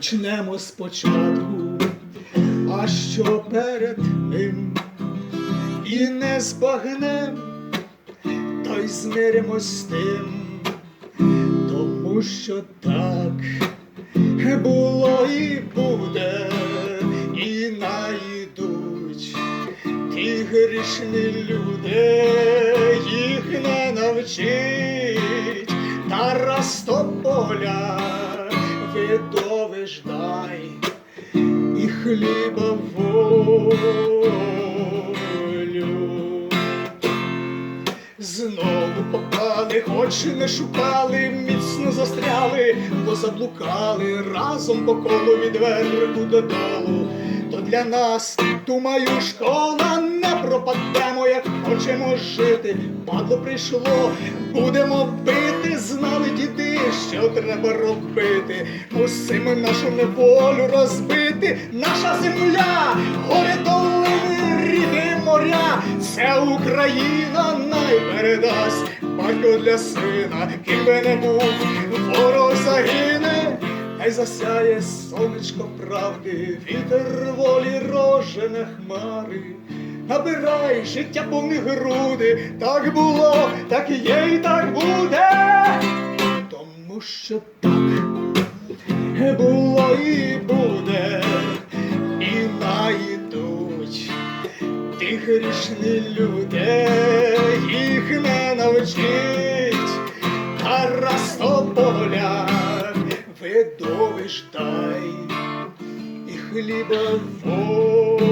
почнемо спочатку, а що перед ним? І не збагнем, то й змиримось з тим, тому що так було і буде, і найдуть ті грішні люди, видовиш дай і хліба волю. Знову попали, хоч не шукали, міцно застряли, бо заблукали разом по колу від верху додолу. То для нас, думаю, школа не пропадемо, як хочемо жити. Падло прийшло, будемо бити, знали діди, що треба робити. Мусимо нашу неволю розбити, наша земля, гори долини, ріки моря, це Україна найпередасть, батько для сина, ким би не був, ворог загине, хай засяє сонечко правди, вітер волі рожене хмари. Набирай життя повні груди, так було, так є і так буде, що так було і буде, і найдуть ті грішні люди, їх не навчить, Тарас Тополя, видовиш дай і хліба волю.